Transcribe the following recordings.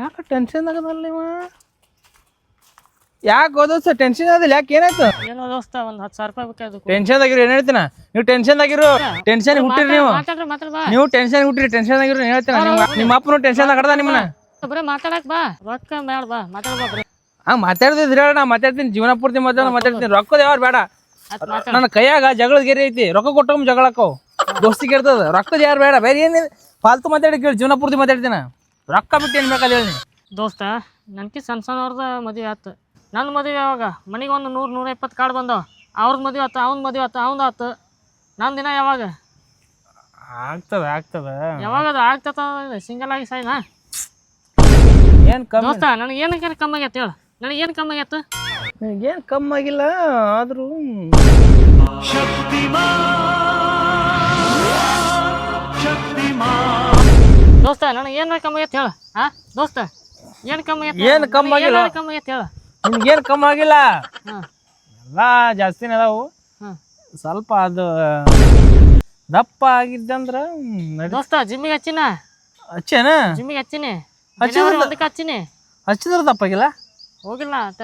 ಯಾಕೆ ಟೆನ್ಷನ್ ಆಗದಲ್ಲ ಇವ? ಯಾಕೆ ಓದೋಸ ಟೆನ್ಷನ್ ಆದಿಲ್ಲ ಯಾಕೆ ಏನಾಯ್ತು? ಏನೋ ದೋಸ್ತ ಒಂದ್ ಹತ್ತು ಸಾವಿರ ರೂಪಾಯಿ ಬೇಕಾಯ್ತು ಟೆನ್ಷನ್ ಆಗಿರು ಏನ್ ಹೇಳ್ತೀನ? ನೀವು ಟೆನ್ಷನ್ ಆಗಿರು ಟೆನ್ಷನ್ ಹುಟ್ಟಿರಿ ನೀವು. ಮಾತಾಡ್ರಿ ಮಾತಾಡ್ ಬಾ. ನೀವು ಟೆನ್ಷನ್ ಹುಟ್ಟಿರಿ ಟೆನ್ಷನ್ ಆಗಿರು ಏನ್ ಹೇಳ್ತೀನ? ನಿಮ್ಮ ನಿಮ್ಮ ಅಪ್ಪನು ಟೆನ್ಷನ್ ಆಗದ ನಿಮ್ಮನ್ನ? ಬರೀ ಮಾತಾಡಕ್ ಬಾ. ರೊಕ್ಕ ಬಾ. ಮಾತಾಡ್ ಬಾ ಬರೀ ಹಂಗ ಮಾತಾಡ್ತಿದ್ರಿ ನಾ ಮಾತಾಡ್ತೀನಿ. ಜೀವನ ಪೂರ್ತಿ ಮಾತಾಡ ಮಾತಾಡ್ತೀನಿ. ರೊಕ್ಕದ ಯಾವ ಬೇಡ ಅದ್ ಮಾತಾಡ್. ನನ್ನ ಕೈಯಾಗ ಜಗಳದ ಗೆರೆ ಐತಿ. ರೊಕ್ಕ ಕೊಟ್ಟು ಜಗಳಕ್ಕವು ದೋಸ್ತಿ ಕೇಳ್ತದ. ರೊಕ್ಕದ ಯಾರು ಬೇಡ ಬೇರೆ ಏನ್ ಫಾಲ್ತು ಮಾತಾಡಿ ಕೇಳಿ ಜೀವನ ಪೂರ್ತಿ ಮಾತಾಡ್ತೀನ? ರೊಕ್ಕ ಬಿಟ್ಟು ಏನ್ ಬೇಕಾದ ಹೇಳಿ. ದೋಸ್ತ ನನ್ಕಿ ಸಣ್ಣ ಸಣ್ಣವ್ರದ ಮದುವೆ ಆತು. ನನ್ನ ಮದುವೆ ಯಾವಾಗ? ಮನೆಗೆ ಒಂದು ನೂರು ನೂರ ಇಪ್ಪತ್ತು ಕಾರ್ಡ್ ಬಂದವ. ಅವ್ರದ್ದು ಮದುವೆ ಆತು ಅವ್ನ ಮದುವೆ ಆತು ಅವ್ನ ಆತು. ನನ್ನ ದಿನ ಯಾವಾಗ? ಆಗ್ತದ ಆಗ್ತದ. ಯಾವಾಗ ಅದು ಆಗ್ತದ ಸಿಂಗಲ್ ಆಗಿ ಸಾಯ್ನಾ? ಏನ್ ಕಮ್ಮಿ? ದೋಸ್ತ ನನಗೆ ಏನಕ್ಕೆ ಕಮ್ಮಿ ಆಗೈತೆ ಹೇಳು. ನನಗೇನು ಏನು ಕಮ್ಮಿ ಆಗೈತೆ? ಏನು ಕಮ್ಮಿ ಆಗಿಲ್ಲ ಆದ್ರೂ ದೋಸ್ತ ನನಗೆ ಏನ್ ಕಮ್ಮಿ ಆಗೈತೆ ಹೇಳು ಹಾ? ದೋಸ್ತ ಏನು ಕಮ್ಮಿ ಆಗೈತೆ ಏನ್ ಕಮ್ಮಿ ಆಗಿಲ್ಲ? ಕಮ್ಮಿ ಆಗೈತೆ ಹೇಳು? ನಿಮ್ಗೇನ್ ಕಮ್ಮಿ ಆಗಿಲ್ಲ? ಹಾಂ. ಎಲ್ಲ ಜಾಸ್ತಿನೇ ಅದಾವು. ಹಾಂ. ಸ್ವಲ್ಪ ಅದು ದಪ್ಪ ಆಗಿದ್ದಂದ್ರ ನಡಿ ದೋಸ್ತ ಜಿಮ್ಮಿಗೆ ಹಚ್ಚಿನ? ಹಚ್ಚೇನ ಜಿಮ್ಮಿಗೆ ಹಚ್ಚಿನಿ. ಹಚ್ಚಿದ್ರ- ಒಂದಕ್ಕೆ ಹಚ್ಚಿನಿ. ಹಚ್ಚಿದ್ರ ದಪ್ಪಾಗಿಲ್ಲ ಹೋಗಿಲ್ಲ ಅಟ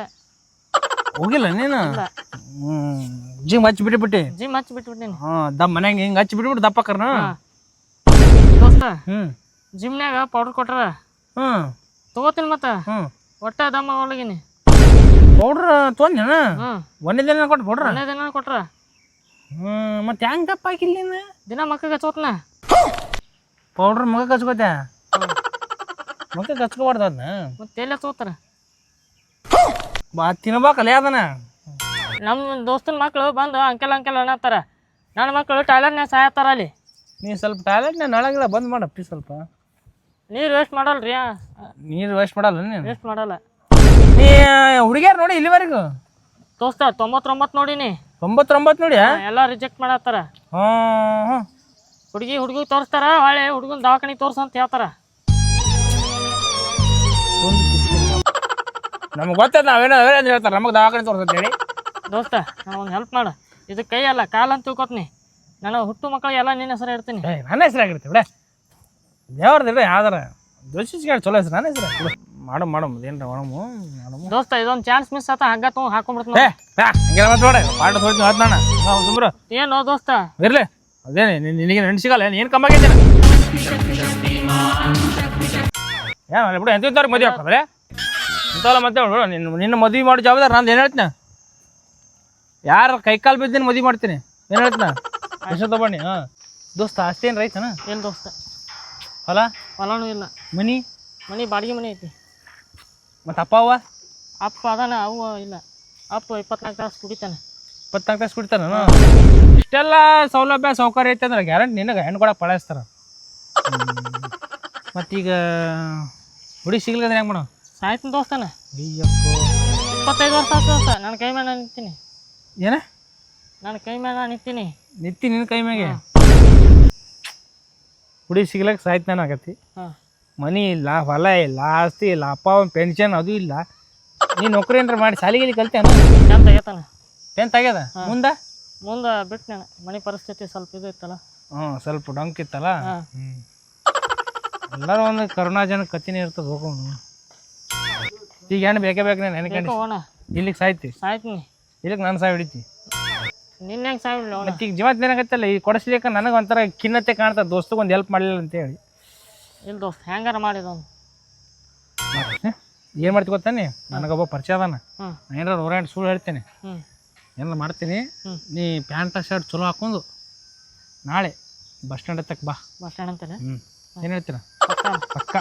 ಹೋಗಿಲ್ಲ ನೀನು? ಹ್ಮ್ ಜಿಮ್ ಹಚ್ಚಿ ಬಿಟ್ಬಿಟ್ಟಿ. ಜಿಮ್ ಹಚ್ಚಿ ಬಿಟ್ಬಿಟ್ಟಿನಿ. ಹಾ ದಮ್ ಮನ್ಯಾಗ ಹಿಂಗ್ ಹಚ್ಚಿ ಬಿಟ್ಬಿಟ್ಟು ದಪ್ಪಕ್ಕರ್ನ ದೋಸ್ತ ಹ್ಮ್. ಜಿಮ್ನ್ಯಾಗ ಪೌಡರ್ ಕೊಟ್ರ? ಹ್ಮ್. ತಗೋತೀನಿ ಮತ್ತ. ಹ್ಮ್. ಒಟ್ಟ ದಮ್ಮ ಒಳಗಿನಿ. ಪೌಡ್ರ್ ತೊಂದೇನ ಹ್ಮ್. ಒಂದೇ ದಿನ ಕೊಟ್ಟು ಪೌಡ್ರ ಒಂದೇ ದಿನ ಕೊಟ್ರ. ಹ್ಮ್ ಮತ್ತೆ ಹೆಂಗೆ ದಪ್ಪ ಹಾಕಿಲ್ಲ ನೀನು? ದಿನ ಮಕ್ಕ ಹಚ್ಚೋತ್ನ ಪೌಡ್ರ್ ಮಗ ಹಚ್ಕೋತೆ ಮಕ್ಕ ಹಚ್ಕೋಬಾರ್ದು ಅದನ್ನ ಮತ್ತೆ ಎಲ್ಲ ತಗೋತಾರ ಬಾ ತಿನ್ಬೇಕಲ್ಲ ಅದನ್ನ ನಮ್ಮ ದೋಸ್ತನ ಮಕ್ಕಳು ಬಂದು ಅಂಕಲ್ ಅಂಕಲ್ ಅನ್ನತ್ತಾರ. ನನ್ನ ಮಕ್ಕಳು ಟೈಲರ್ನ್ಯಾಗ ಸಾಯತ್ತಾರ ಅಲ್ಲಿ. ನೀ ಸ್ವಲ್ಪ ಟಾಯ್ಲೆಟ್ ನಳಗಿಲ್ಲ ಬಂದ್ ಮಾಡಪ್ಪಿ ಸ್ವಲ್ಪ. ನೀರು ವೇಸ್ಟ್ ಮಾಡಲ್ರಿ? ನೀರು ವೇಸ್ಟ್ ಮಾಡಲ್ಲ ನೀನು? ವೇಸ್ಟ್ ಮಾಡಲ್ಲ. ನೀ ಹುಡುಗಿಯಾರ ನೋಡಿ ಇಲ್ಲಿವರೆಗೂ? ದೋಸ್ತ ತೊಂಬತ್ತೊಂಬತ್ತು ನೋಡಿನಿ. ತೊಂಬತ್ತೊಂಬತ್ತು ನೋಡಿ ಎಲ್ಲ ರಿಜೆಕ್ಟ್ ಮಾಡತ್ತಾರ. ಹಾಂ ಹುಡುಗಿ ಹುಡುಗಿ ತೋರಿಸ್ತಾರ ಹೊಳೆ ಹುಡುಗನ ದವಾಖಾನಿಗೆ ತೋರ್ಸು ಅಂತ ಹೇಳ್ತಾರ. ನಮ್ಗೆ ಗೊತ್ತದ ನಾವೇನೋ ಅವೇ ಅಂತ ಹೇಳ್ತಾರೆ ನಮಗೆ ದವಾಖಾನೆ ತೋರ್ಸತ್ ಹೇಳಿ ದೋಸ್ತ ನಾನು ಒಂದು ಹೆಲ್ಪ್ ಮಾಡು. ಇದು ಕೈ ಅಲ್ಲ ಕಾಲು ಅಂತ ತಿಳ್ಕೊತೀನಿ. ನಾನು ಹುಟ್ಟು ಮಕ್ಕಳಿಗೆ ಎಲ್ಲ ನಿನ್ನ ಹೆಸರು ಇಡ್ತೀನಿ ನನ್ನ ಹೆಸರಾಗಿರ್ತೀವಿ ಬಿಡ. ದೇವ್ರದ್ದು ಬಿಡ ಯಾವ್ದಾರ? ದೋಷಿಸ್ಗಳು ಚಲೋ ಹೆಸ್ರು ನಾನು ಹೆಸ್ರು? ಮಾಡಮ್ ಮಾಡಮ್ ಏನ್ರ ಮಾಡಮು ಮಾಡಮು. ದೋಸ್ತ ಇದೊಂದು ಚಾನ್ಸ್ ಮಿಸ್ ಆತ ಹಗ್ಗ ತಗೊಂಡು ಏ ಹಾಕೊಂಡ್ಬಿಡ್ತೀನಿ ಹಂಗೆಲ್ಲ ಮತ್ತೆ ನೋಡ ಪಾಠ ನಾನು. ನಾವು ಸುಮ್ರು. ಏನೋ ದೋಸ್ತ? ಇರ್ಲಿ. ಅದೇನೆ ನಿನ್- ನಿನಗೆ ನೆನ್ಸು ಸಿಗಲ್ಲ ಏನು ಕಮ್ಮಿ ಆಗೈತೆ ಏನು ಬಿಡು ಎಂತ ಇಂಥವ್ರಿಗೆ ಮದುವೆ ಆಗ್ತದೆ ಇಂಥವಲ್ಲ ಮತ್ತೆ ಬಿಡು ನಿನ್ನ ನಿನ್ನ ಮದುವೆ ಮಾಡೋ ಜವಾಬ್ದಾರಿ ನಂದು ಏನು ಹೇಳ್ತೀನಿ? ಯಾರ ಕೈಕಾಲು ಬಿದ್ದೀನಿ ಮದುವೆ ಮಾಡ್ತೀನಿ ಏನು ಹೇಳ್ತೀನಿ? ಎಷ್ಟು ತಗೊಂಡು ಹಾಂ. ದೋಸ್ತ ಏನು ರೈತನ? ಏನು ದೋಸ್ತ? ಹೊಲ? ಹೊಲನೂ ಇಲ್ಲ. ಮನಿ? ಮನೆ ಬಾಡಿಗೆ ಮನೆ ಐತಿ. ಮತ್ತು ಅಪ್ಪ ಅವ್ವ? ಅಪ್ಪ ಅದಾನ ಅವು ಇಲ್ಲ. ಅಪ್ಪ ಇಪ್ಪತ್ನಾಲ್ಕು ತಾಸು ಕುಡಿತಾನೆ. ಇಪ್ಪತ್ನಾಲ್ಕು ತಾಸು ಕುಡಿತಾನ? ಇಷ್ಟೆಲ್ಲ ಸೌಲಭ್ಯ ಸೌಕರ್ಯ ಐತೆ ಅಂದ್ರೆ ಗ್ಯಾರಂಟಿ ನಿನಗೆ ಹೆಣ್ಣು ಕೂಡ ಪಳಾಯಿಸ್ತಾರ ಮತ್ತೀಗ ಹುಡುಗಿ ಸಿಗ್ಲಿಲ್ಲ ಹೆಂಗೆ ಮಾಡೋ ಸಾಯ್ತು ದೋಸ್ತಾನ. ಅಯ್ಯಪ್ಪ. ಇಪ್ಪತ್ತೈದು ವರ್ಷ ಆಯ್ತು ದೋಸ್ತ ನನ್ನ ಕೈ ಮೇಲೆ ನಾನು ನಿಂತೀನಿ. ಏನ? ನನ್ನ ಕೈ ಮೇಲೆ ನಾನು ನಿಂತೀನಿ. ನಿತ್ತಿ ನಿನ್ನ ಕೈ ಮ್ಯಾಗೆ ಹುಡಿ ಸಿಗ್ಲಕ್ಕೆ ಸಾಯ್ತಾನ ಆಗತಿ. ಮನಿ ಇಲ್ಲ ಹೊಲ ಇಲ್ಲ ಆಸ್ತಿ ಇಲ್ಲ ಅಪ್ಪ ಅವನ ಪೆನ್ಷನ್ ಅದು ಇಲ್ಲ. ನೀ ನೌಕರಿ ಏನಾರ ಮಾಡಿ ಸಾಲಿಗಿಲಿ ಕಲ್ತೆ ಟೆಂತ್ ಆಗ್ಯದ? ಮುಂದೆ? ಮುಂದೆ ಬಿಟ್ಟು ಮನಿ ಮನೆ ಪರಿಸ್ಥಿತಿ ಸ್ವಲ್ಪ ಇದು ಇತ್ತಲ್ಲ. ಹ್ಞೂ ಸ್ವಲ್ಪ ಡಂಕ್ ಇತ್ತಲ್ಲ? ಎಲ್ಲರೂ ಒಂದು ಕರುಣಾ ಜನ ಕತ್ತಿನೇ ಇರ್ತದೆ ಹೋಗೋಣ ಈಗ ಹೆಣ್ಣು ಬೇಕೇ ಬೇಕು ನಾನು ಬೇಕೋ ಇಲ್ಲಿಗೆ ಸಾಯ್ತಿ. ಸಾಯ್ತೀನಿ. ಇಲ್ಲಿಗೆ ನಾನು ಸಾಯ್ ಹಿಡಿತಿ. ನಿನ್ನೆ ಅವನ ಮತ್ತೆ ಈಗ ಜೀವನ ಏನಾಗತ್ತಲ್ಲ ಈ ಕೊಡಿಸ್ಲಿಕ್ಕೆ ನನಗೆ ಒಂಥರ ಖಿನ್ನತೆ ಕಾಣ್ತದೆ ದೋಸ್ತಗೆ ಒಂದು ಹೆಲ್ಪ್ ಮಾಡಲಿಲ್ಲ ಅಂತೇಳಿ ಇಲ್ಲ ದೋಸ್ತ ಹ್ಯಾಂಗಾರ ಮಾಡಿದ ಏನು ಮಾಡ್ತಿ ಗೊತ್ತಾನೆ ನನಗೊಬ್ಬ ಪರಿಚಯ ಅದಾನ. ನಾ ಏನಾರ ನೂರ ಎಂಟು ಸುಳ್ಳು ಹೇಳ್ತೇನೆ. ಹ್ಞೂ ಏನಾರ ಮಾಡ್ತೀನಿ ಹ್ಮ್. ನೀ ಪ್ಯಾಂಟ ಶರ್ಟ್ ಚಲೋ ಹಾಕೊಂಡು ನಾಳೆ ಬಸ್ ಸ್ಟ್ಯಾಂಡ್ ಹತ್ತಕ್ಕೆ ಬಾ. ಬಸ್ ಸ್ಟ್ಯಾಂಡ್ ಅಂತಾನೆ ಹ್ಞೂ ಏನು ಹೇಳ್ತೀರ? ಪಕ್ಕ.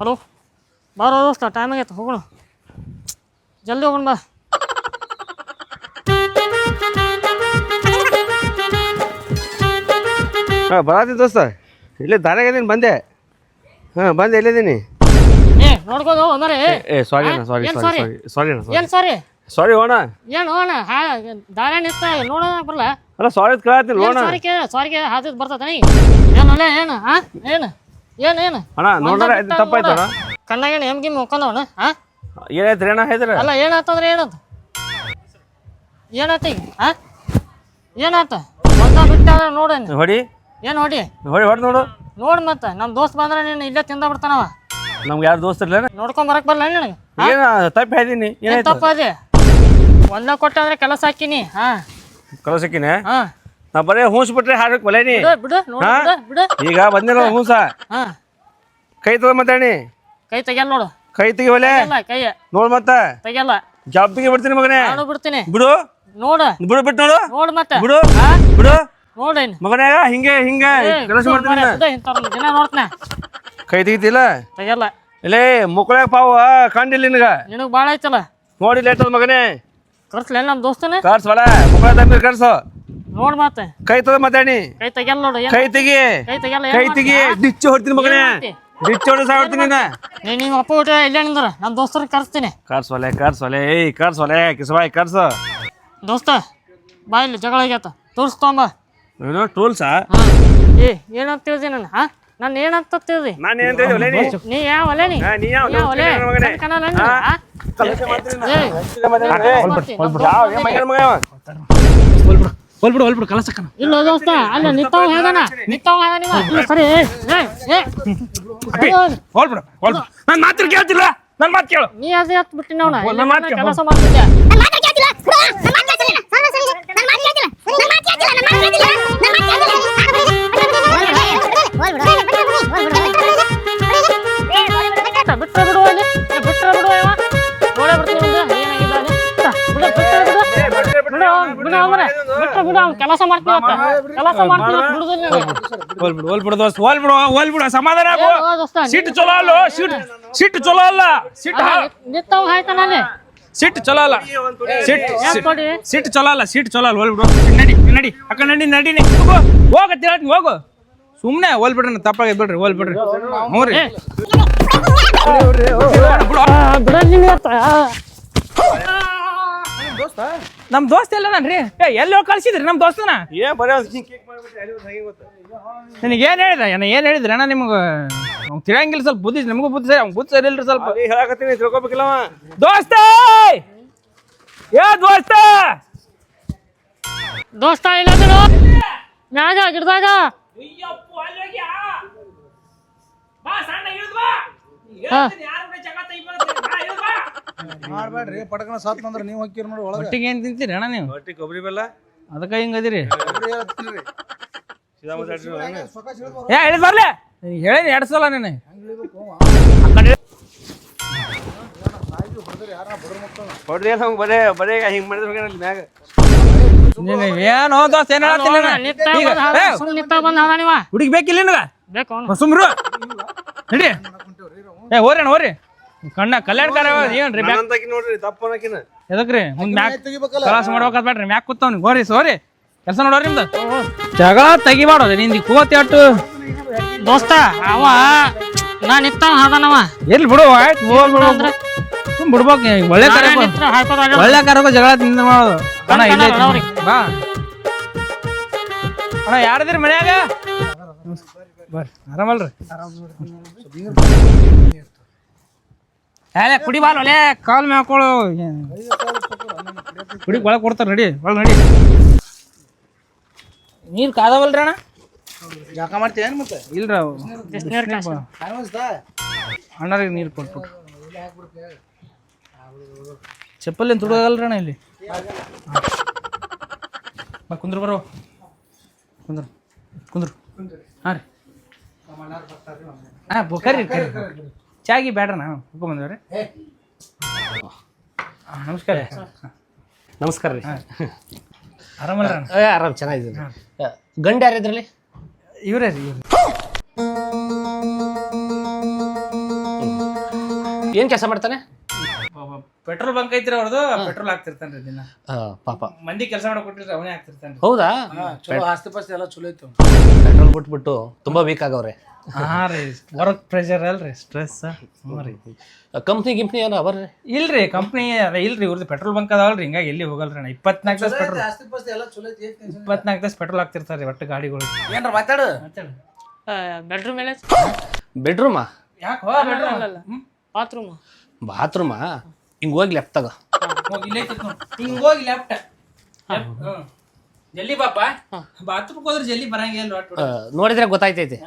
ಹಲೋ ಬಾರೋ ದೋಸ್ತ ಟೈಮ್ ಆಗೈತೆ ಹೋಗೋಣ. ಜಲ್ದಿ ಹೋಗೋಣ ಬಾ. ಹಾಂ ಬರತ್ತೀನಿ ದೋಸ್ತ. ಇಲ್ಲೇ ಇದೀನಿ ಬಂದೆ. ಹಾಂ ಬಂದೆ ಎಲ್ಲಿದ್ದೀನಿ ಏ ನೋಡ್ಕೋದು ಏ ಸಾರಿ ಅಣ್ಣ ಸಾರಿ ಏನ್ ಸಾರಿ sorry? ಸಾರಿ ಸಾರಿ ಅಣ್ಣ ಸಾರಿ ಏನು ಸಾರಿ ಸಾರಿ ಹೋಣ ಏನು ಹೋಣ ಹಾ ದಾರ ನಿಂತ ನೋಡೋಣ ಬರಲ್ಲ. ಅಲ್ಲ ಸಾರಿ ಕೇಳತ್ತೀನಿ ಏನು ಹೋಣ ಸಾರಿ ಸಾರಿ ಕೇಳ ಹಾದಿದ್ ಬರ್ತದ ನೀ. ಏನು ಅಲ್ಲ ಏನು ಹಾ ಏನು? ಏನು ಏನು? ಅಣ್ಣ ನೋಡ್ರ ಇದು ತಪ್ಪಾಯ್ತು ಅಣ್ಣ. ಗಿಮ್ ಹಾ ಏನಾಯ್ತು ಅಣ್ಣ ಹೇಳಿದ್ರೆ ಅಲ್ಲ ಏನಾತಂದ್ರೆ ಏನಂತ? ಏನಾತ ಈಗ ಹಾ ಏನಾತ? ಒಂದ ಹೊಡಿ. ಏನು ನೋಡಿ? ಹೊಡಿ ಹೊಡಿ ನೋಡು. ನೋಡ್ ಮತ್ತೆ ನಮ್ ದೋಸ್ತ್ ಬಂದ್ರೆ ನೀನು ಇಲ್ಲೇ ತಿಂದ ಬಿಡ್ತಾನವ. ನಮ್ಗೆ ಯಾರು ದೋಸ್ತರ್ಲ ನೋಡ್ಕೊಂಡ್ ಬರಕ್ ಬರಲ್ಲ ನಿನಗೆ? ಏನು ತಪ್ಪು ಏನ್ ಏನಾಯ್ತು ತಪ್ಪ ಅದೇ ಒಂದ ಕೊಟ್ಟಾದ್ರೆ ಕೆಲಸ ಹಾಕಿನಿ ಹಾ. ಹಾಕಿನಿ? ಹಾ. ನಾ ಬರೇ ಹೂಸ್ ಬಿಟ್ರೆ ಹಾಡಕ್ ಬಲೇನಿ. ಬಿಡು ಬಿಡು ನೋಡು ಹಾ? ಬಿಡು ಬಿಡು. ಈಗ ಬಂದಿರೋ ಹೂಸ ಹಾ. ಕೈ ತಗೋ ಮಾತಾಡಿ. ಕೈ ತೆಗಿಯಲ್ಲ ನೋಡು. ಕೈ ತೆಗಿ ಒಲೆ ಇಲ್ಲ ಕೈ. ನೋಡ್ ಮತ್ತ. ತೆಗಿಯಲ್ಲ. ಬಿಡ್ತೀನಿ ಮಗನೇ. ನಾನು ಬಿಡ್ತೀನಿ. ಬಿಡು. ನೋಡು. ಬಿಡು ಬಿಟ್ಟು ನೋಡು. ನೋಡು ಮತ್ತೆ. ಬಿಡು. ಬಿಡು. ನೋಡೇನ್? ಮಗನೇ ಹಿಂಗೆ ಹಿಂಗೆ. ಕೆಲಸ ಮಾಡ್ತೀನಿ ದಿನ ನೋಡ್ತಾನೆ. ಕೈ ತೆಗಿತಿಲ್ಲ? ತೆಗಿಯಲ್ಲ. ಇಲ್ಲೇ ಮುಕ್ಕಳಾಗ ಪಾವ ಕಂಡಿಲ್ಲ ನಿನಗ? ನಿನಗೆ ಭಾಳ ಐತಲ್ಲ ನೋಡಿ ಲೇಟ್ ಮಗನೇ. ಕರ್ಸಲ ನಮ್ಮ ದೋಸ್ತನೇ? ಕರ್ಸ್ ಒಳ ಮುಕ್ಕಳ ತಂದ್ರೆ ಕರ್ಸು. ನೋಡ್ ಮತ್ತೆ. ಕೈ ತದ ಮಾತಾಡಿ. ಕೈ ತೆಗಿಯಲ್ಲ ನೋಡು ಕೈ ತೆಗಿ. ಕೈ ತೆಗಿಯಲ್ಲ ಕೈ ತೆಗಿ. ದಿಚ್ಚು ಹೊಡ್ತೀನಿ ಮಗನೇ? ದಿಚ್ಚು ಹೊಡಿ ಸಾಡ್ತೀನಿ ನೀನ ನೀ ನಿಮ್ಮ ಅಪ್ಪ ಊಟ ಇಲ್ಲೇ ನಿಂದ್ರ? ನಮ್ ದೋಸ್ತರಿಗೆ ಕರ್ಸ್ತೀನಿ. ಕರ್ಸ್ ಒಲೆ ಕರ್ಸ್ ಒಲೆ ಏಯ್ ಕರ್ಸ್ ಒಲೆ ಕಿಸಬಾಯ್ ಕರ್ಸು. ದೋಸ್ತ ಬಾ ಇಲ್ಲಿ ಜಗಳ ಆಗ್ಯಾತ. ತೋರಿಸ್ತೊಂಬ ಏನು ಟೂಲ್ಸಾ ಹಾ. ಏ ಏನಂತ ತಿಳಿದಿ ನಾನು ಹಾ? ನಾನು ಏನಂತ ತಿಳಿದಿ ನಾನು ಏನ್ ತಿಳಿದಿ ಒಲೆ ನೀ. ನೀ ಯಾವ ಒಲೆ ನೀ? ಯಾವ ಒಲೆ? ನನ್ನ ಹಾ? ಕಲಸೆ ಮಾಡ್ತೀನಿ ಇಲ್ಲ. ದೋಸ್ತ. ಅಲ್ಲ ಹೇಗನ ಸರಿ ಏ. ಹೋಲ್ಬಿಡು ಹೋಲ್ಬಿಡು. ನನ್ನ ಮಾತ್ರ ಕೇಳ್ತಿಲ್ಲ. ನನ್ನ ಮಾತು ಕೇಳು. ನೀ ಅದೇ ಹತ್ ಬಿಟ್ಟಿನ ಅವನ ನನ್ನ ಮಾತ್ ಕೇಳು. ಕೆಲಸ ಮಾಡ್ತಿದ್ದೆ ಕೇಳ್ತಿಲ್ಲ. ಸಮಾಧಾನ ಸಿಟ್ಟು ಚಲೋ ಅಲ್ಲ ಸಿಟ್ಟು ಸಿಟ್ಟು ಚಲೋ ಅಲ್ಲ ಸಿಟ್ಟು ಅಲ್ಲ, ನಿಂತವ ಸಿಟ್ ಚಲೋ ಅಲ್ಲ ಸಿಟ್ ಸಿಟ್ ಚಲೋ ಅಲ್ಲ ಸಿಟ್ ಚಲೋ ಅಲ್ಲ ಹೋಲ್ಬಿಡು ನಡಿ ನಡಿ. ಅಕ್ಕ ನಡಿ ನಡಿ ನೀ. ಹೋಗು. ಹೋಗತ್ತಿ ಹೇಳ್ತೀನಿ ಹೋಗು. ಸುಮ್ಮನೆ ಹೋಲ್ಬಿಡ್ರಿ ತಪ್ಪಾಗಿ ಬಿಡ್ರಿ. ಹೋಲ್ಬಿಡ್ರಿ ಹ್ಞೂ ರೀ. ನಮ್ಮ ದೋಸ್ತ ಎಲ್ಲ ನನ್ರಿ ಏ ಎಲ್ಲಿ ಹೋಗಿ ಕಳ್ಸಿದ್ರಿ ನಮ್ಮ ದೋಸ್ತನ? ಏ ಬರೀ ನಿನಗೆ ಏನು ಹೇಳಿದ? ಏನ ಏನು ಹೇಳಿದ್ರಿ ಅಣ್ಣ ನಿಮ್ಗೆ? ಅವ್ನು ತಿಳಿಯಂಗಿಲ್ಲ ಸ್ವಲ್ಪ ಬುದ್ಧಿ ನಿಮಗೂ ಬುದ್ಧಿ ಸರಿ ಅವ್ನು ಬುದ್ಧಿ ಸರಿ ಇಲ್ರಿ ಸ್ವಲ್ಪ. ಹೇಳಕತ್ತೀನಿ ತಿಳ್ಕೊಬೇಕಿಲ್ಲ. ದೋಸ್ತ! ಏ ದೋಸ್ತ! ದೋಸ್ತ ಇಲ್ಲ ಮ್ಯಾಗ ಗಿಡದಾಗ. ಹಾ. ಮಾಡ್ಬೇಡ್ರಿ ಪಟಕನ ಸಾತ್ ನಂದ್ರ ನೀವು ಹಾಕಿರಿ ನೋಡಿ ಒಳಗೆ. ಒಟ್ಟಿಗೆ ಏನು ತಿಂತೀರಿ ಅಣ್ಣ ನೀವು? ಹೊಟ್ಟಿ ಕೊಬ್ಬರಿ ಬೆಲ್ಲ. ಅದಕ್ಕೆ ಹಿಂಗೆ ಅದಿರಿ? ಸೀದಾ ಮಾತಾಡ್ರಿ ನೀವು ಹಂಗೆ. ಏ ಹೇಳಿ ಬರ್ಲೆ. ಹೇಳಿ ಎರಡು ಸಲ ನೀನು. ಅವ್ನ್ ಬರೇ ಬರೇ ಹಿಂಗ್ ಮಾಡಿದ್ರೆ ಹೋಗ್ಯಾನ ಅಲ್ಲಿ ಮ್ಯಾಗ. ನೀನು ಏನು ದೋಸ್ತ ಏನು ಹೇಳತ್ತೀನಿ ನಿತ್ತ ಈಗ ಬಂದ ಏ ಸುಮ್ ನಿತ್ತ ಬಂದ ಹೌದಾ ನೀವ? ಹುಡುಗಿ ಬೇಕಿಲ್ಲ ನಿನಗ? ಬೇಕು ಅವ್ನು. ಸುಮ್ರು ನಡಿ. ಏ ಹೋರಿ ಅಣ್ಣ ಹೋರಿ. ಕಣ್ಣ ಕಲ್ಯಾಣಕಾರ ಏನ್ರಿ ನಾನಂತಾಕಿ ನೋಡ್ರಿ ತಪ್ಪ ಅನ್ನಕಿನ. ಎದಕ್ರಿ? ಮುಂದ್ ಮ್ಯಾಕ್ ತೆಗಿಬೇಕಲ್ಲ? ಕಲಾಸ ಮಾಡ್ಬೇಕಾದ್ ಬೇಡ್ರಿ ಮ್ಯಾಕ್ ಕೂತವ್ನಿ. ಹೋರಿ ಸೋರಿ. ಕೆಲಸ ನೋಡೋರಿ ನಿಮ್ದು? ಜಗಳ ತೆಗಿಬಾರ್ದು ನಿಂದು ಕೋತಿ ಅಟ್ಟು ದೋಸ್ತ ಅವ ನಾ ನಿತ್ತ ಹದನವ. ಎಲ್ಲಿ ಬಿಡು ಆಯ್ತು ಹೋಗ್ ಬಿಡು. ಅಂದ್ರೆ? ಸುಮ್ ಬಿಡ್ಬೇಕು ಈಗ ಒಳ್ಳೆ ಕಾರ್ಯ ಒಳ್ಳೆ ಕರಗ ಜಗಳ ತಿಂದ ಮಾಡೋದು. ಅಣ್ಣ ಇಲ್ಲೇ ಐತಿ. ಬಾ. ಅಣ್ಣ ಯಾರದಿರಿ ಮನ್ಯಾಗ? ಬರ್ರಿ ಆರಾಮಲ್ರಿ? ಏ ಕುಡಿ ಬಾಲ್ ಒಲೆ ಕಾಲ್ ಮ್ಯಾಕೊಳು ಕುಡಿ. ಒಳಗೆ ಕೊಡ್ತಾರೆ ನಡಿ ಒಳಗೆ ನಡಿ. ನೀರು ಕಾದವಲ್ರಿ ಅಣ್ಣ? ಜಾಕ ಮಾಡ್ತೀವಿ ಏನು ಮತ್ತೆ? ಇಲ್ರಿ ಅಣ್ಣರಿಗೆ ನೀರು ಕೊಟ್ಬಿಟ್ರು. ಚಪ್ಪಲಿ ತುಡುಗಲ್ರಿ ಅಣ್ಣ ಇಲ್ಲಿ? ಕುಂದ್ರು ಕುಂದ್ರ ಬರೋ. ಕುಂದ್ರು ಕುಂದ್ರು. ಹಾಂ ರೀ. ಹಾಂ ಕರಿ ಕರಿ ಚಾಗಿ ಹೋಗ್ಕೊಂಡ್ ಬಂದವ್ರಿ. ಹಾಂ ನಮಸ್ಕಾರ. ನಮಸ್ಕಾರ ರೀ. ಆರಾಮಲ್ಲ ಏ ಆರಾಮ್ ಚೆನ್ನಾಗಿದ್ದೀನಿ. ಗಂಡ ಯಾರಿದ್ರಲ್ಲಿ ಇವರೇ ರೀ ಇವ್ರು. ಏನು ಕೆಲಸ ಮಾಡ್ತಾನೆ? ಪೆಟ್ರೋಲ್ ಬಂಕ್ ಐತ್ರಿ ಅವ್ರದ್ದು ಪೆಟ್ರೋಲ್ ಹಾಕ್ತಿರ್ತಾನ್ರಿ ದಿನ. ಆ, ಪಾಪ. ಮಂದಿ ಕೆಲಸ ಮಾಡಕ್ ಕೊಟ್ಟಿರ್ತಾರೆ ಅವನೇ ಹಾಕ್ತಿರ್ತಾನ್ರಿ. ಹೌದಾ? ಚಲೋ ಆಸ್ತಿ ಪಾಸ್ತಿ ಎಲ್ಲ ಚಲೋ ಇತ್ತು ಪೆಟ್ರೋಲ್ ಬಿಟ್ಬಿಟ್ಟು ತುಂಬಾ ವೀಕ್ ಆಗವ್ರೆ. ಹಾಂ ರೀ ವರ್ಕ್ ಪ್ರೆಷರ್ ಅಲ್ರಿ. ಸ್ಟ್ರೆಸ್ ಹ್ಞೂ ರೀ. ಕಂಪ್ನಿ ಗಿಂಪ್ನಿ ಏನೋ ಅವರ್ರಿ ಇಲ್ರಿ ಕಂಪ್ನಿ ಅದ ಇಲ್ರಿ ಇವ್ರದ್ದು ಪೆಟ್ರೋಲ್ ಬಂಕ್ ಅದಾವಲ್ರಿ ಹಿಂಗಾಗಿ ಎಲ್ಲಿ ಹೋಗಲ್ರಿ ಅಣ್ಣ. ಇಪ್ಪತ್ನಾಲ್ಕು ತಾಸು ಪೆಟ್ರೋಲ್ ಆಸ್ತಿ ಪಾಸ್ತಿ ಎಲ್ಲ ಚಲೋ ಐತಿ ಏನ್ tension ಇಪ್ಪತ್ನಾಲ್ಕು ತಾಸು ಪೆಟ್ರೋಲ್ ಹಾಕ್ತಿರ್ತಾರೆ ಒಟ್ಟು ಗಾಡಿಗಳು. ಏನ್ರ ಮಾತಾಡು. ಬೆಡ್ರೂಮ್ ಮೇಲೆ ಬೆಡ್ರೂಮಾ ಯಾಕೆ ಬಾತ್ರೂಮ್ ಬಾತ್ರೂಮಾ ಹಿಂಗ್ ಹೋಗಿ ಲೆಫ್ಟ್ ತಗ. ಹೋಗಿ ಇಲ್ಲೇ ಹಿಂಗ್ ಹೋಗಿ ಲೆಫ್ಟ್ ಜಲ್ದಿ ಬಾಪ? ಬಾತ್ರೂಮ್ ಹೋದ್ರೆ ಜಲ್ದಿ ಬರಂಗಿಲ್ಲ ಒಟ್ಟು ನೋಡಿದ್ರೆ ಗೊತ್ತಾಯ್ತೈತಿ.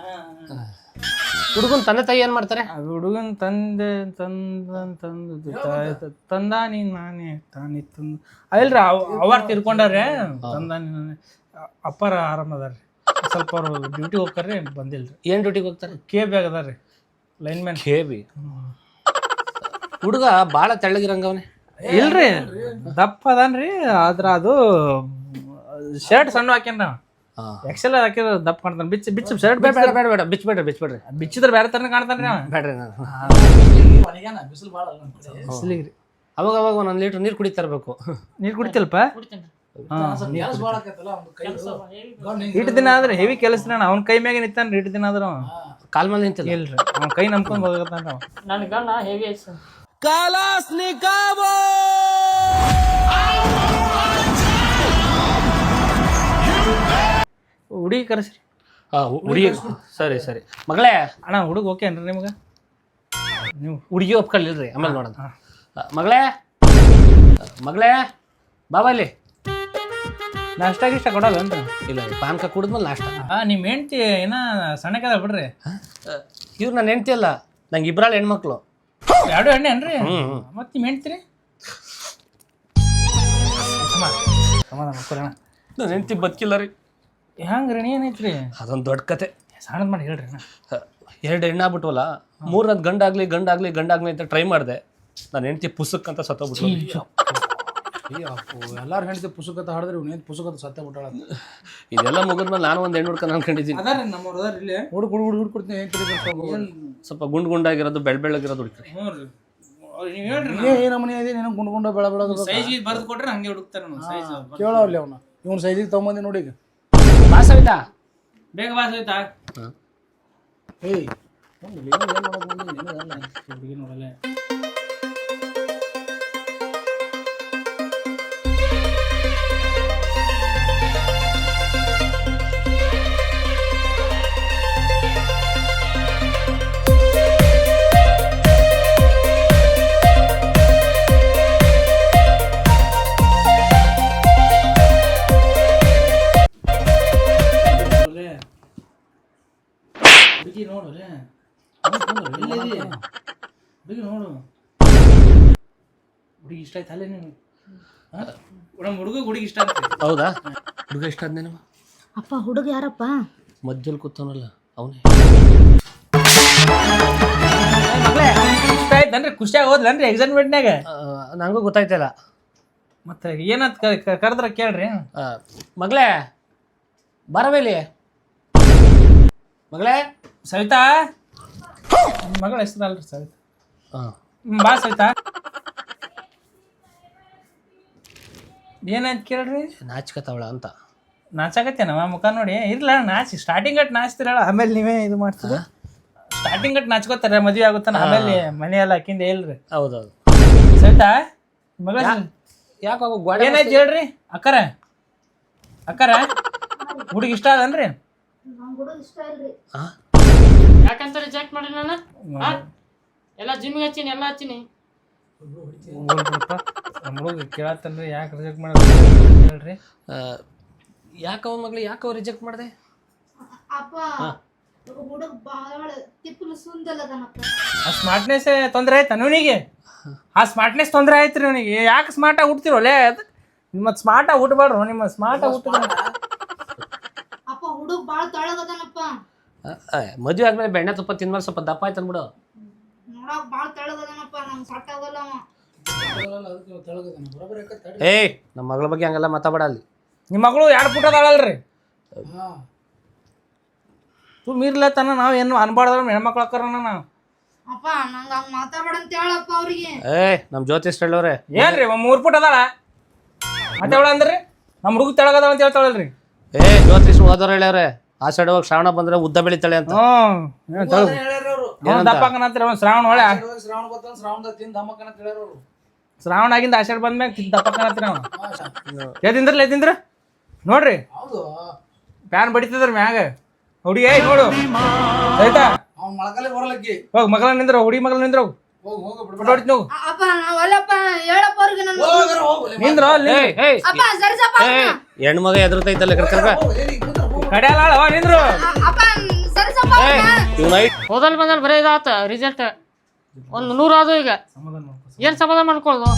ಹುಡುಗನ ತಂದೆ ತಾಯಿ ಏನ್ ಮಾಡ್ತಾರೆ? ಹುಡುಗನ್ ತಂದೆ ತಂದ ತಂದು ತಂದ ನೀನ್ ನಾನೇ ತಾನಿ ತಂದ. ಅಲ್ರಿ ಅವರ್ ತಿರ್ಕೊಂಡಾರೆ. ತಂದ ನೀನ್ ನಾನೇ. ಅಪ್ಪಾರ ಆರಾಮ ಅದಾರ್ರಿ. ಸ್ವಲ್ಪ ಅವ್ರು ಡ್ಯೂಟಿ ಹೋಗ್ತಾರ್ರಿ ಬಂದಿಲ್ರಿ. ಏನ್ ಡ್ಯೂಟಿಗೆ ಹೋಗ್ತಾರೆ? ಕೆ ಆಗದಾರ್ರಿ ಲೈನ್ ಮ್ಯಾನ್ ಖೇಬಿ ಹುಡುಗ ಬಾಳ ತೆಳ್ಳಗಿರಂಗವನೆ. ಇಲ್ರಿ ದಪ್ಪ ಅದಾನ್ರಿ ಆದ್ರ ಅದು ಶರ್ಟ್ ಸಣ್ಣ ಹಾಕ್ಯಾನ. ಎಕ್ಸೆಲ್ ಹಾಕಿದ್ರೆ ದಪ್ಪ ಕಾಣ್ತಾನ. ಬಿಚ್ಚ ಬಿಚ್ಚ ಶರ್ಟ್ ಬೇಡ ಬೇಡ ಬೇಡ ಬೇಡ ಬಿಚ್ಬೇಡ್ರಿ ಬಿಚ್ಬೇಡ್ರಿ. ಬಿಚ್ಚಿದ್ರ ಬೇರೆ ತರ ಕಾಣ್ತಾನ್ರಿ ಅವ. ಬೇಡ್ರಿ ನಾನು ಬಿಸಿಲು ಭಾಳ ಅವಾಗ ಅವಾಗ ಒಂದೊಂದು ಲೀಟರ್ ನೀರು ಕುಡಿತಾ ಇರಬೇಕು. ನೀರು ಕುಡಿತಿಲ್ಪ ಭಾಳ ಇಟ್ಟು ದಿನ ಆದ್ರೆ ಹೆವಿ ಕೆಲಸ ಅವ್ನ ಕೈ ಮ್ಯಾಗ ನಿಂತಾನ ಇಟ್ಟು ದಿನ ಆದ್ರ. ಕಾಲ್ ಮೇಲೆ ನಿಂತಿಲ್ಲ. ಇಲ್ರಿ ಅವ್ನ ಕೈ ನಂಬ್ಕೊಂಡ್ ಹೋಗತ್ತಾನ ನನ್ನ ಗಂಡ ಹೆವಿ ಐತಿ ಸರ್ ಹುಡುಗಿ ಕರೆಸ್ರಿ. ಹುಡುಗಿ ಸರಿ ಸರಿ. ಮಗಳೇ. ಅಣ್ಣ ಹುಡುಗ ಓಕೆ ಅನ್ರಿ ನಿಮಗೆ? ನೀವು ಹುಡುಗಿ ಒಪ್ಕೊಳ್ಳಿಲ್ರಿ ಆಮೇಲೆ ನೋಡೋಣ. ಮಗಳೇ. ಮಗಳೇ ಬಾಬಾ ಇಲ್ಲಿ. ನಾಷ್ಟ ಗಿಷ್ಟ ಕೊಡಲ್ಲ ಅಂತ ಇಲ್ಲ ಪಾನಕ ಕುಡಿದ್ಮೇಲೆ ನಾಷ್ಟ. ನಿಮ್ಮ ಹೆಂಡ್ತಿ ಏನ ಸಣ್ಣಕದ ಬಿಡ್ರಿ? ಇವ್ರು ನನ್ನ ಹೆಂಡ್ತಿ ಅಲ್ಲ ನಂಗೆ ಇಬ್ರಾಳು ಹೆಣ್ಮಕ್ಳು. ಎರಡು ಎಣ್ಣೆ ಏನ್ರಿ? ಹ್ಮ್. ಮತ್ತೆ ನಿಮ್ ಹೆಂಡ್ತಿರಿ? ಸಮಾಧಾನ ಮಾಡ್ಕೊರಿ ಅಣ್ಣ ನನ್ನ ಹೆಂಡ್ತಿ ಬದುಕಿಲ್ಲ ರೀ. ಹೆಂಗ್ರಿ ಏನೈತ್ರಿ ಅದೊಂದು ದೊಡ್ಡ ಕತೆ. ಸಣ್ಣದ್ ಮಾಡಿ ಹೇಳ್ರಿ ಅಣ್ಣ. ಎರಡು ಹೆಣ್ಣಾಗ್ಬಿಟ್ವಲ್ಲ ಮೂರನೇದು ಗಂಡಾಗ್ಲಿ ಗಂಡಾಗ್ಲಿ ಗಂಡಾಗ್ಲಿ ಅಂತ ಟ್ರೈ ಮಾಡಿದೆ. ನನ್ನ ಹೆಂಡತಿ ಪುಸ್ತಕ ಅಂತ ಸತ್ತೋಗ್ಬಿಟ್ಟು ಎಲ್ಲಾರು ಹೆಂಡತಿ ಪುಸ್ತಕತ ಹಾಡಿದ್ರೆ ಇವ್ನೇನ್ ಪುಸ್ತಕದ ಸತ್ಯ ಬಿಟ್ಟಾಳ ಇದೆಲ್ಲ ಮುಗಿದ್ಮೇಲೆ ನಾನು ಒಂದು ಹೆಣ್ಣು ಹುಡ್ಕೊಂಡು ಅನ್ಕೊಂಡಿದ್ದೀನಿ. ಅದಾರ ನಮ್ಮವ್ರು ಅದಾರ ಇಲ್ಲಿ? ಹುಡುಗ ಹುಡುಗ ಹುಡುಗ ಕೊಡ್ತೀನಿ ಏನು ಸ್ವಲ್ಪ ಗುಂಡ್ ಗುಂಡಾಗಿರೋದು ಬೆಳ್ ಬೆಳ್ಳಗಿರೋದು ಹುಡುಕ್ರಿ. ಹ್ಞೂ ರೀ. ನೀವು ಹೇಳ್ರಿ ಏ ಏ ನಮ್ಮನೆ ಇದೆ ನೀನು ಗುಂಡ್ ಗುಂಡ ಬೆಳ ಬೆಳದು ಸೈಜ್ ಬರ್ದು ಕೊಟ್ರೆ ಹಂಗೆ ಹುಡುಕ್ತಾರ ಸೈಜ್ ಕೇಳವ್ಲಿ ಅವನ. ಇವ್ನ ಸೈಜಿಗೆ ತಗೊಂಬಂದಿ ನೋಡಿ ಈಗ. ಬಾ ಸವಿತಾ ಬೇಗ ಬಾಸ್ ಆಯ್ತಾ ಏಯ್ ಹುಡುಗಿ ನೋಡಲ್ಲ. ಹುಡುಗಿ ನೋಡು ಲೇ. ಹುಡುಗಿ ನೋಡು ಹುಡುಗಿ ಇಷ್ಟ ಆಯ್ತು ಅಲ್ಲೇ ನೀನು ನಮ್ಮ ಹುಡುಗ ಹುಡುಗಿ ಇಷ್ಟ ಆಯ್ತು ಹೌದಾ? ಹುಡುಗ ಇಷ್ಟ ಆದ್ನೇನು ಅಪ್ಪ ಹುಡುಗ ಯಾರಪ್ಪ? ಮಧ್ಯದಲ್ಲಿ ಕೂತವನಲ್ಲ ಅವನೇ. ಮಗಳೇ ಇಷ್ಟ ಆಯ್ತನ್ರಿ ಖುಷಿಯಾಗಿ ಹೋದ್ಲನ್ರಿ ಎಕ್ಸಾಮ್ಮೆಂಟ್ನಾಗ ನಂಗೂ ಗೊತ್ತಾಯ್ತಲ್ಲ. ಮತ್ತೆ ಏನಂತ ಕರೆದ್ರ ಕೇಳ್ರಿ. ಮಗ್ಲೇ ಮಗಳೇ ಬರಬೇಲಿ? ಮಗಳೇ ಸವಿತಾ? ಮಗಳ ಹೆಸರಲ್ರಿ ಸವಿತಾ. ಹಾಂ ಹ್ಮ್, ಬಾ ಸವಿತಾ. ಏನಂತ ಕೇಳ್ರಿ? ನಾಚ್ಕತಾವಳ ಅಂತ. ನಾಚಾಗತ್ತೇನ ಮುಖ ನೋಡಿ? ಇರ್ಲ ನಾಚಿ. ಸ್ಟಾರ್ಟಿಂಗ್ ಅಟ್ ನಾಚ್ತಿರಲ್ಲ ಆಮೇಲೆ ನೀವೇ ಇದು ಮಾಡ್ತೀರ? ಸ್ಟಾರ್ಟಿಂಗ್ ಅಟ್ ನಾಚ್ಕೋತಾರೆ ಮದುವೆ ಆಗುತ್ತಾನ? ಆಮೇಲೆ ಮನೆ ಎಲ್ಲ ಹಾಕಿಂದ ಹೇಳ್ರಿ. ಹೌದೌದು. ಸವಿತಾ ನಿಮ್ ಮಗಳ ಯಾಕೆ ಗೋಡೆ ಏನಾಯ್ತು ಹೇಳ್ರಿ? ಅಕ್ಕರ? ಅಕ್ಕರ? ಹುಡುಗಿ ಇಷ್ಟ ಅದನ್ರಿ ಯಾಕಂತ ರಿಜೆಕ್ಟ್ ಮಾಡಿ ನಾನು? ಎಲ್ಲ ಜಿಮ್ಗೆ ಹಚ್ಚೀನಿ ಎಲ್ಲ ಹಚ್ಚೀನಿ. ಹುಡುಗ ಕೇಳತ್ತನ್ರಿ ಯಾಕೆ ರಿಜೆಕ್ಟ್ ಮಾಡೋದು ಹೇಳ್ರಿ. ಯಾಕವ ಮಗಳು ಯಾಕವ ರಿಜೆಕ್ಟ್ ಮಾಡಿದೆ? ಅಪ್ಪ ಹುಡುಗ ಬಾಳ ತಿಪ್ಪಲು ಸುಂದಲದನಪ್ಪ ಆ ಸ್ಮಾರ್ಟ್ನೆಸ್ ತೊಂದರೆ ಆಯ್ತಾ ಇವನಿಗೆ ಆ ಸ್ಮಾರ್ಟ್ನೆಸ್ ತೊಂದರೆ ಆಯ್ತು ರೀ ಅವನಿಗೆ ಯಾಕೆ ಸ್ಮಾರ್ಟಾಗಿ ಹುಡ್ತಿರೋಲೆ ಅದು ನಿಮ್ಮ ಸ್ಮಾರ್ಟಾಗಿ ಹುಟ್ಟಬಾರ್ದು ನಿಮ್ಮ ಸ್ಮಾರ್ಟಾಗಿ ಹುಟ್ಟಿದ್ರೆ ಬಾಳ ಮದುವೆ ಆದ್ಮೇಲೆ ಬೆಣ್ಣೆ ತುಪ್ಪ ತಿನ್ಮೇಲೆ ಸ್ವಲ್ಪ ದಪ್ಪ ಆಯ್ತು ಅನ್ಬಿಡು. ನೋಡಕ್ ಬಾಳ ತೆಳಗದನಪ್ಪ ನಂಗೆ ಸಟ್ ಆಗಲ್ಲ ಅವ. ಅದಕ್ಕೆ ತೆಳಗದಾನ ಬರೋಬ್ಬರಿ ಏಯ್ ನಮ್ಮ ಮಗಳ ಬಗ್ಗೆ ಹಂಗೆಲ್ಲ ಮಾತಾಡ ಅಲ್ಲಿ. ನಿಮ್ಮ ಮಗಳು ಎರಡು ಪುಟ ಅದಾಳಲ್ರಿ. ತುಂಬ ಇರ್ಲತ್ತನ ನಾವು ಏನು ಅನ್ಬಾರ್ದ್ರ ಹೆಣ್ಮಕ್ಳು ಅಕ್ಕರನ ನಾವು. ಅಪ್ಪ ನಂಗ ಹಂಗ ಮಾತಾಡ್ಬೇಡ ಅಂತ ಹೇಳಪ್ಪ ಅವ್ರಿಗೆ. ಏಯ್ ನಮ್ಮ ಜ್ಯೋತಿಷ್ ಹೇಳೋರೆ ಏನ್ರಿ ಮೂರು ಪುಟ ಅದಾಳ? ಮತ್ತೆ ಅವಳ ಅಂದ್ರಿ? ನಮ್ಮ ಹುಡುಗ ತೆಳಗದಾವ ಅಂತ ಹೇಳ್ತಾಳಲ್ರಿ. ಏ ಜ್ಯೋತಿಷ್ ಹೋದವ್ರ ಹೇಳ್ಯಾವ್ರೆ. ಆ ಸೈಡ್ ಹೋಗಿ ಶ್ರಾವಣ ಬಂದ್ರೆ ಉದ್ದ ಬೆಳಿತಾಳೆ ಅಂತ. ಅವ್ನು ಶ್ರಾವಣ ಒಳ್ಳೆ. ಶ್ರಾವಣ ಶ್ರಾವಣದಾಗ ತಿಂದ ದಮ್ಮಕ್ಕನ ಶ್ರಾವಣ ಆಗಿಂದ ಆಷಾಢ ಬಂದ್ಮ್ಯಾಗ ದಪ್ಪ ಹಾಕನತ್ರಿ ಅವ್ನು. ಎದಿಂದ್ರಲ್ಲ ಎದಿಂದ್ರ ನೋಡ್ರಿ. ಹೌದು. ಪ್ಯಾನ್ ಬಡಿತದ್ರ ಮ್ಯಾಗ. ಹುಡುಗಿ ಏ ನೋಡು. ಆಯ್ತಾ ಹೋಗ್ ಮಗಳ ನಿಂದ್ರ ಹುಡುಗಿ ಮಗಳ ನಿಂದ್ರ. ಹೆಣ್ಮಗ ಎದುರ್ತೈತಲ್ಲ ಕರ್ಕರ್ಕ ಹೋಗು ಏನಿ ಕುಂದ್ರ ಹೋಗು ಕಡ್ಯಾಲ ನಿಂದ್ರು ಅಪ್ಪ. ಸರಿಸಪ್ಪ ಅವ್ರನ್ನ. ಇವ್ನ ಹೋದಲ್ಲಿ ಬಂದಲ್ಲಿ ಬರೀ ಇದಾತ ರಿಸಲ್ಟ್ ಒಂದು ನೂರು ಅದು ಈಗ. ಏನ್ ಸಮಾಧಾನ ಮಾಡ್ಕೊಳ್ಳೋದು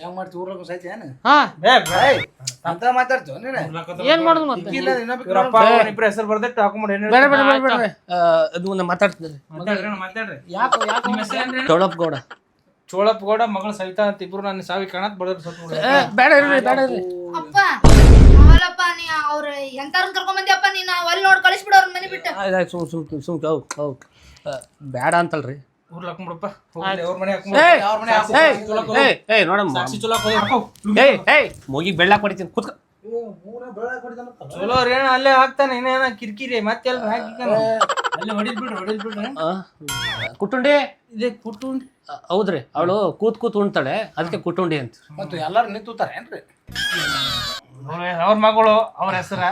ಹೆಂಗ್ ಏನು? ಹಾ. ಬೇ. ಬೇ ಅಂತ ಮಾತಾಡ್ತೀವ ನೀನು. ಏನ್ ಮಾಡುದು ಮತ್ತೆ? ಇಲ್ಲ ಇನ್ನೊಬ್ಬ ಇವ್ರಪ್ಪ ಅವ್ರ ಇಬ್ರು ಹೆಸರು ಬರ್ದಿಟ್ಟು ಹಾಕೊಂಬಿಡಿ ಏನ್ ಬೇಡ ಬೇಡ ಬೇಡ ಬೇಡ. ಅದು ನಾ ಮಾತಾಡ್ತೀನಿ. ಮಾತಾಡ್ರಿ ಅಣ್ಣ, ಮಾತಾಡ್ರಿ. ಯಾಕೆ ಯಾಕೆ ಹೆಸರು ಏನ್ರಿ ಅಣ್ಣ? ಗೌಡ. ಚೋಳಪ್ಪ ಗೌಡ ಮಗಳ ಸವಿತಾ ಅಂತ ಇಬ್ರು ನನ್ನ ಸಾವಿ ಕಾಣತ್ ಬಡದ್ರು ಸತ್ತು ಬೇಡ ಇರ್ರಿ ಬೇಡ ಇರ್ರಿ. ಅಪ್ಪ. ನೀ ಅವ್ರ ಎಂತಾರನ್ ಕರ್ಕೊಂಡ್ ನೀ ನೀನ್ ಅಲ್ಲಿ ನೋಡಿ ಕಳಿಸ್ಬಿಡು ಅವ್ರ ಮನೆ ಬಿಟ್ಟು. ಆಯ್ತು ಸುಮ್ ಸುಮ್ ಸುಮ್ ಹೌದು ಹೌದು ಬೇಡ ಅಂತಲ್ರಿ. ಅವ್ರ ಮನೆ ಏಯ್ ಅವ್ರ ಮನೆ ಏಯ್ ಏಯ್ ಏಯ್ ನೋಡಮ್ಮ. ಸಾಕ್ಷಿ ಚಲೋ ಹಾಕೋದು ಹಾಕೋ. ಏಯ್ ಏಯ್ ಮೂಗಿ ಬೆಳ್ಳಾಕ್ ಹೊಡಿತೀನಿ ಕೂತ್ಕ. ಚಲೋ ರೀ ಅಣ್ಣ ಅಲ್ಲೇ ಹಾಕ್ತಾನೆ ಇನ್ನೇನ ಕಿರಿಕಿರಿ ಮತ್ತೆ ಕುಟುಂಡಿ ಹಾಕಿದ್ದಾನ ಅಲ್ಲೇ ಹೊಡಿದ್ ಬಿಡ್ರಿ ಹೊಡಿದ್ ಬಿಡ್ರಿ ಆ, ಕುಟ್ಟುಂಡಿ ಇದೇ ಕುಟುಂಡಿ. ಆ, ಹೌದ್ರಿ ಅವಳು ಕೂತ್ ಕೂತ್ ಉಣ್ತಾಳೆ ಅದಕ್ಕೆ ಕುಟುಂಡಿ ಅಂತ. ಮತ್ತು ಎಲ್ಲಾರು ಏನ್ರಿ ಅವ್ರ ಮಗಳು ಅವ್ರ ಹೆಸರ.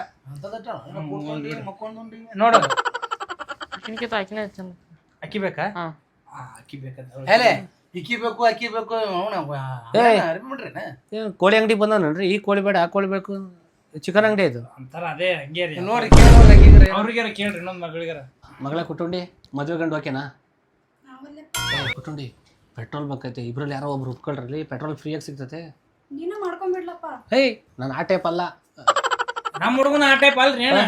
ನೋಡು. ಆಕಿನ್ಕಿತ ಆಕಿನೇ ಚಂದ ಅಕ್ಕಿ ಬೇಕಾ? ಹೇಲೆ ಇಕ್ಕಿ ಬೇಕು? ಅಕ್ಕಿ ಬೇಕು ಏನ್? ಕೋಳಿ ಅಂಗಡಿ ಬಂದಾನನ್ರಿ ಈ ಕೋಳಿ ಬೇಡ ಆ ಕೋಳಿ ಬೇಕು. ಚಿಕನ್ ಅಂಗಡಿ ಇದು. ಅಂತಾರ ಅದೇ ಹಂಗೆ ರೀ. ನೋಡಿ ಕೇಳಿ ಅವ್ರಿಗಾರ ಕೇಳ್ರಿ ಇನ್ನೊಂದ್ ಮಗಳಿಗಾರ. ಮಗಳ ಕುಟುಂಬಿ ಮದ್ವೆ ಗಂಡು ಓಕೆನಾ? ಕುಟುಂಬಿ ಕುಟ್ಟುಂಡಿ ಪೆಟ್ರೋಲ್ ಬೇಕೈತೆ ಇಬ್ರಲ್ಲಿ ಯಾರೋ ಒಬ್ರು ಉತ್ಕೊಳ್ರಲ್ಲಿ ಪೆಟ್ರೋಲ್ ಫ್ರೀಯಾಗಿ ಸಿಗ್ತತೆ. ಮಾಡ್ಕೊಂಡ್ಬಿಡ್ಲಪ್ಪ. ಏಯ್ ನಾನು ಆ ಟೈಪ್ ಅಲ್ಲ. ನಮ್ಮ ಹುಡುಗನ ಆ ಟೈಪ್ ಅಲ್ರಿ ಏನ?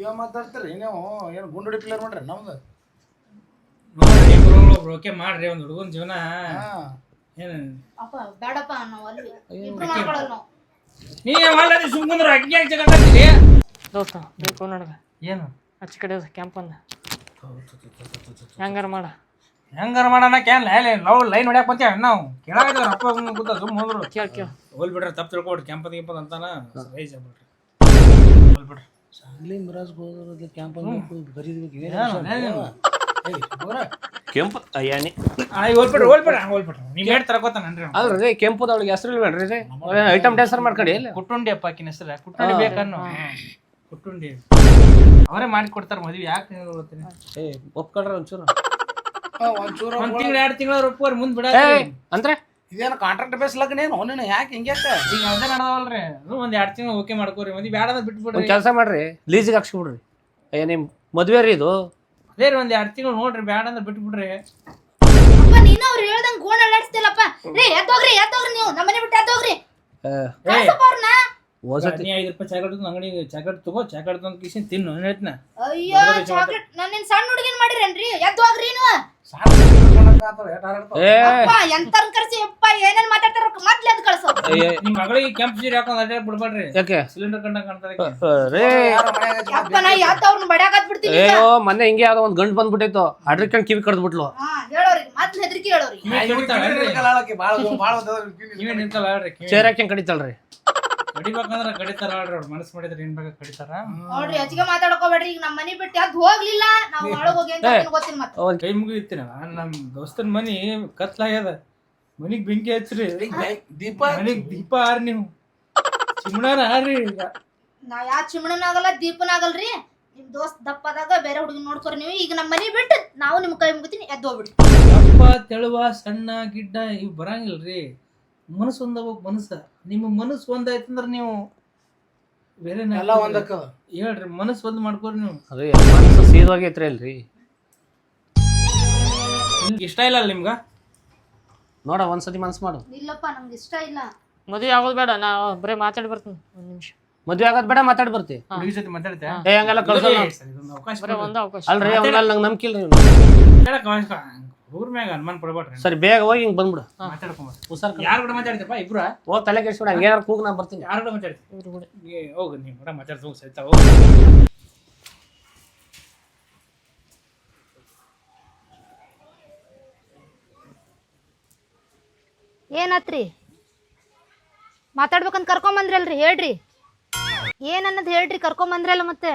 ಇವ ಮಾತಾಡ್ತೀರಿ ನೀವು ಏನು ಗುಂಡು ಕ್ಲಿಯರ್ ಮಾಡ್ರಿ ನಮ್ದು? ನೋಡ್ರಿ ಒಬ್ರು ಓಕೆ ಮಾಡ್ರಿ ಒಂದು ಹುಡುಗನ ಜೀವನ. ಏನು? ಅಪ್ಪ ಬೇಡಪ್ಪ ನಾವು ಅಲ್ಲಿ. ಇಬ್ರು ಮಾಡ್ಕೊಳಲ್ಲ ನಾವು. ನೀ ಮಾಡಲ್ಲ ಸುಮ್ಕುಂದ್ರ ಅಕ್ಕಿ ಯಾಕೆ ಜಗಾಕತ್ತೀರಿ ದೋಸ್ತ ಬೇಕು ನನಗ ಏನು? ಅಚ್ಚ ಕಡೆ ಕ್ಯಾಂಪ್ ಅಂದ ಹೆಂಗಾರ ಮಾಡ. ಹೆಂಗಾರ ಮಾಡೋಣ? ಕ್ಯಾನ್ ಲವ್ ಲೈನ್ ಹೊಡ್ಯಾಕ ಬಂತೇವೆ ನಾವು ಕೇಳಾಕತ್ತೀವಿ ಅಪ್ಪ ಕೂತ ಸುಮ್ ಹೋದ್ರು. ಕೇಳ್ ಕೇಳ್. ಹೋಲ್ ಬಿಡ್ರಿ ತಪ್ಪು ತಿಳ್ಕೊಬಿಡ್ರಿ. ಕೆಂಪದ ಗಿಂಪದ ಅಂತಾನ? ರೈಸ್ ಆಗ್ಬಿಡ್ರಿ ಹೋಲ್ ಬಿಡ್ರಿ. ಸಾಗ್ಲಿ ಮಿರಾಜ್ ಹೋದ್ರೆ ಕ್ಯಾಂಪ್ ಬರೀದ್ಬೇಕು ಕೆಂಪು ಅಯ್ಯಾನಿ. ಆಯ್ ಹೋಲ್ ಬಿಡ್ರಿ ಹೋಲ್ ಬಿಡ್ರಿ. ಹೋಲ್ ಬಿಡ್ರಿ. ನೀವು ಹೇಳಿ ತರಕೋತಾನನ್ರಿ ಅವ್ನು. ಅಲ್ರಿ ಕೆಂಪುದವಳಿಗೆ ಹೆಸರು ಇಲ್ವೇನ್ರಿ ಐಟಮ್ ಟ್ಯಾನ್ಸರ್ ಮಾಡ್ಕೊಡಿ ಇಲ್ಲ ಕುಟ್ಟುಂಡಿ ಅಪ್ಪ ಆಕಿನ ಹೆಸರು. ಕುಟ್ಟುಂಡಿ ಬೇಕನ್ನು. ಕುಟ್ಟುಂಡಿ. ಅವರೇ ಮಾಡಿ ಕೊಡ್ತಾರ ಮದ್ವಿ. ಯಾಕೆ ಒಪ್ಕೊಳ್ರಿ ಒಂಚೂರು. ಒಂಚೂರು ಒಂದ್ ತಿಂಗಳು ಎರಡು ತಿಂಗಳ ರೂಪಾಯಿ ಮುಂದ್ ಬಿಡ ಅಂದ್ರೆ? ಇದೇನು ಕಾಂಟ್ರಾಕ್ಟ್ ಬೇಸ್ ಲಗ್ನ ಏನು? ಹೊನ್ನ ಯಾಕೆ ಹಿಂಗೆ ಈಗ ಅದೇ ನಡದವಲ್ರಿ. ಅದು ಒಂದ್ ಎರಡು ತಿಂಗಳು ಓಕೆ ಮಾಡ್ಕೋರಿ ಮಂದಿ ಬ್ಯಾಡ ಬಿಟ್ಬಿಡ್ರಿ. ಒಂದು ಕೆಲಸ ಮಾಡ್ರಿ ಲೀಸಿಗೆ ಹಾಕ್ಸ್ಬಿಡ್ರಿ. ಅಯ್ಯ ನಿಮ್ ಮದ್ವೆ ರೀ ಇದು? ಅದೇ ರೀ ಒಂದ್ ಎರಡು ತಿಂಗಳು ನೋಡ್ರಿ ಬ್ಯಾಡ ಅಂದ್ರೆ ಬಿಟ್ಬಿಡ್ರಿ. ಅಪ್ಪ ನೀನು ಅವ್ರು ಹೇಳ್ದಂಗ್ ಗೋಣ ಅಲ್ಲಾಡ್ಸ್ತಿಲ್ಲಪ್ಪ ರೀ ಎದ್ದೋಗ್ರಿ ಎದ್ದೋಗ್ರಿ ನೀವು. ನಮ್ಮ ಮನೆ ಬಿಟ್ಟು ಎದ್ದೋಗ್ರಿ. ಕಳ್ಸಪ್ಪ ಅವ್ರನ್ನ ನೀ ಐದು ರೂಪಾಯಿ ಚಾಕಲೇಟ್ ಅಂಗಡಿ ಚಾಕಲೇಟ್ ತಗೋ ಚಾಕಲೇಟ್ ತಂದ್ ಕಿಶಿನ್ ತಿನ್ನು ಹೇಳ್ತಿನ? ಅಯ್ಯೋ ಚಾಕ್ಲೇಟ್ ನನ್ನ ಸಣ್ಣ ಹುಡುಗಿನ ಮಾಡಿರೇನ್ರಿ? ಎದ್ದೋಗ್ರಿ ನೀವು ಏ. ಅಪ್ಪ ಎಂತಾರ ಕರ್ಸಿ ಅಪ್ಪ ಏನೇನ್ ಮಾತಾಡ್ತಾರ ಮೊದ್ಲು ಕಳ್ಸೋ. ಏ, ನಿಮ್ ಮಗಳಿಗೆ ಕೆಂಪ್ ಸೀರೆ ಹಾಕೊಂಡ್ ಅಡ್ಡಾಡ್ ಬಿಡ್ಬೇಡ್ರಿ. ಯಾಕೆ? ಸಿಲಿಂಡರ್ ಕಂಡ ಕಾಣ್ತಾರೆ ರೇ ಅಪ್ಪ ನಾ ಯಾತ ಅವ್ರನ್ನ ಬಡ್ಯಾಕತ್ ಬಿಡ್ತೀನಿ ಅಯ್ಯೋ ಮೊನ್ನೆ ಹಿಂಗೆ ಯಾವ್ದೋ ಒಂದು ಗಂಡು ಬಂದ್ಬಿಟ್ಟೈತು ಅಡ್ರಿಕಂಡ್ ಕಿವಿ ಕಡ್ದ್ಬಿಟ್ಲು? ಹಾ ಹೇಳೋರಿಗೆ ಮೊದ್ಲು ಹೆದರಿಕೆ ಹೇಳೋರಿಗೆ. ನೀವೇ ನಿಂತಲ್ಲ ಹೇಳ್ರಿ ಕಿವಿ ಚೇರ್ ಹಾಕ್ಯಂಗ್ ಕಡಿತಾಳ್ರಿ? ಕಡಿಬೇಕಂದ್ರ ಕಡಿತಾರ ನೋಡ್ರಿ ಅವ್ರ ಮನಸ್ ಮಾಡಿದ್ರೆ ಏನ್ ಬೇಕಾ ಕಡಿತಾರ. ನೋಡ್ರಿ ಹೆಚ್ಚಿಗೆ ಮಾತಾಡ್ಕೋಬೇಡ್ರಿ ಈಗ ನಮ್ಮ ಮನಿ ಬಿಟ್ಟು ಎದ್ದು ಹೋಗ್ಲಿಲ್ಲ ನಾವು ಒಳಗ್ ಹೋಗಿ ಅಂತ ನಿಮ್ಗ್ ಗೊತ್ತಿಲ್ಲ ಮತ್ತೆ. ಕೈ ನಾನು ನಮ್ ದೋಸ್ತನ್ ಮನಿ ಕತ್ಲಾಗ್ಯದ. ಮನಿಗ್ ಬೆಂಕಿ ಹಚ್ಚ್ರಿ. ದೀಪ ಮನಿಗ್ ದೀಪ ಆರ್ ನೀವು. ಚಿಮ್ಣಾರ ಆರ್ರಿ ಈಗ. ನಾ ಯಾ ಚಿಮಣನಾಗಲ್ಲ ದೀಪನಾಗಲ್ರಿ ನಿಮ್ ದೋಸ್ತ್ ದಪ್ಪದಾಗ ಬೇರೆ ಹುಡುಗಿ ನೋಡ್ಕೊರಿ ನೀವು. ಈಗ ನಮ್ಮ ಮನಿ ಬಿಟ್ಟು ನಾವು ನಿಮ್ ಕೈ ಮುಗಿತೀನಿ ಎದ್ದು ಹೋಗ್ಬಿಡಿ ದಪ್ಪ ತೆಳುವ ಸಣ್ಣ ಗಿಡ್ಡ ಇವ್ ಬರಂಗಿಲ್ರಿ. ಮನಸ್ಸು ಒಂದಾಗ್ಬೇಕು ಮನಸ್ಸ. ನಿಮ್ಮ ಮನಸ್ಸು ಅಂದ್ರೆ ನೀವು ಬೇರೆ ಎಲ್ಲ ಒಂದಕ್ಕ. ಹೇಳ್ರಿ ಮನಸ್ಸು ಒಂದ್ ಮಾಡ್ಕೋರಿ ನೀವು. ಅದೇ ಮನಸ್ಸು ಸೀದೋಗೈತ್ರಿ ಅಲ್ರಿ. ನಿಮ್ಗೆ ಇಷ್ಟ ಇಲ್ಲ ಅಲ್ಲ ನಿಮ್ಗ? ನೋಡ ಒಂದ್ಸತಿ ಮನಸ್ಸು ಮಾಡು. ಇಲ್ಲಪ್ಪ ನಮ್ಗೆ ಇಷ್ಟ ಇಲ್ಲ. ಮದುವೆ ಆಗೋದು ಬೇಡ ನಾ ಬರೀ ಮಾತಾಡಿ ಬರ್ತೀನಿ ಒಂದ್ ನಿಮಿಷ. ಮದ್ವೆ ಆಗೋದ್ ಬೇಡ ಮಾತಾಡಿ ಬರ್ತಿ. ಹುಡುಗಿ ಜೊತೆ ಮಾತಾಡ್ತೆ ಏ ಹಂಗೆಲ್ಲ ಕಳ್ಸಲ್ಲ. ಅವಕಾಶ ಬರೀ ಒಂದ ಅವಕಾಶ. ಅಲ್ರಿ ಅವ್ನ ನಂಗೆ ನಂಬಿಕೆ ಇಲ್ರಿ ಅವಕಾಶ ಹುಡುಗ್ರ ಮ್ಯಾಗ ಅನುಮಾನ ಪಡ್ಬೇಡ್ರಿ ಸರಿ ಬೇಗ ಹೋಗಿ ಹಿಂಗ್ ಬಂದ್ಬಿಡು. ಮಾತಾಡ್ಕೊಂಬ. ಹುಷಾರ್ ಯಾರು ಕೂಡ ಇಬ್ರ? ಹೋಗಿ ತಲೆ ಕೆಡಿಸ್ಬಿಡ ಯಾರು ಕೂಗ್ ನಾ ಬರ್ತೀನಿ. ಯಾರು ಕೂಡ ಮಾತಾಡ್ತಿ ಇವ್ರು ಕೂಡ. ನೀ ಹೋಗು ನೀವು ಕೂಡ ಮಾತಾಡ್ತ ಹೋಗಿ ಸಹಿತ ಹೋಗು. ಏನಾತ್ರಿ? ಮಾತಾಡ್ಬೇಕಂತ ಕರ್ಕೊಂಬಂದ್ರಲ್ರಿ ಹೇಳ್ರಿ. ಏನನ್ನದ್ ಹೇಳ್ರಿ ಕರ್ಕೊಂಬಂದ್ರಲ್ಲ ಮತ್ತೆ.